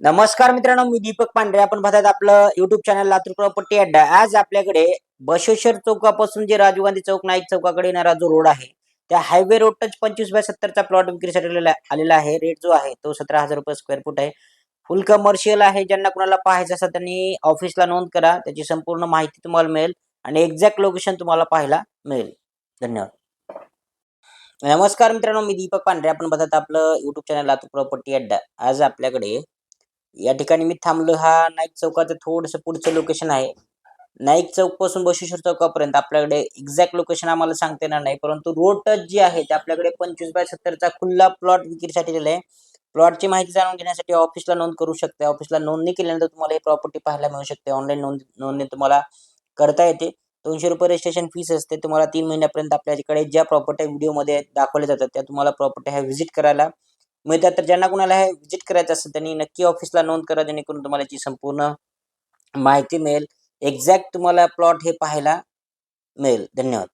नमस्कार मित्रांनो मी दीपक पांढरे. आपण पाहतात आपलं युट्यूब चॅनल लातूर पट्टी अड्डा. आज आपल्याकडे बशेश्वर चौकापासून जे राजीव गांधी चौक नाईक चौकाकडे येणारा जो रोड आहे त्या हायवे रोड टच पंचवीस बाय सत्तरचा प्लॉट विक्रीसाठी आलेला- आहे रेट जो आहे तो सतरा हजार रुपये स्क्वेअर फूट आहे. फुल कमर्शियल आहे. ज्यांना कुणाला पाहायचं असेल त्यांनी ऑफिसला नोंद करा. त्याची संपूर्ण माहिती तुम्हाला मिळेल आणि एक्झॅक्ट लोकेशन तुम्हाला पाहायला मिळेल. धन्यवाद. नमस्कार मित्रांनो मी दीपक पांढरे. आपण बघतात आपलं युट्यूब चॅनल लातूर प्रॉपर्टी अड्डा. आज आपल्याकडे या ठिकाणी मी थांबलो. हा नाईक चौकाचं थोडंसं पुढचं लोकेशन आहे. नाईक चौकपासून बशेश्वर चौकापर्यंत आपल्याकडे एक्झॅक्ट लोकेशन आम्हाला सांगता येणार नाही. परंतु रोड टच जे आहे ते आपल्याकडे पंचवीस बाय सत्तरचा खुल्ला प्लॉट विक्रीसाठी दिला आहे. प्लॉटची माहिती जाणून घेण्यासाठी ऑफिसला नोंद करू शकते. ऑफिसला नोंदणी केल्यानंतर तुम्हाला ही प्रॉपर्टी पाहायला मिळू शकते. ऑनलाईन नोंद नोंदणी तुम्हाला करता येते. दोनशे रुपये रजिस्ट्रेशन फीस असते. तुम्हाला तीन महिन्यापर्यंत आपल्याकडे ज्या प्रॉपर्टी व्हिडिओमध्ये दाखवल्या जातात त्या तुम्हाला प्रॉपर्टी ह्या व्हिजिट करायला मिळतात तर ज्यांना कुणाला हे व्हिजिट करायचं असेल त्यांनी नक्की ऑफिसला नोंद करा जेणेकरून तुम्हाला याची संपूर्ण माहिती मिळेल. एक्झॅक्ट तुम्हाला प्लॉट हे पाहायला मिळेल. धन्यवाद.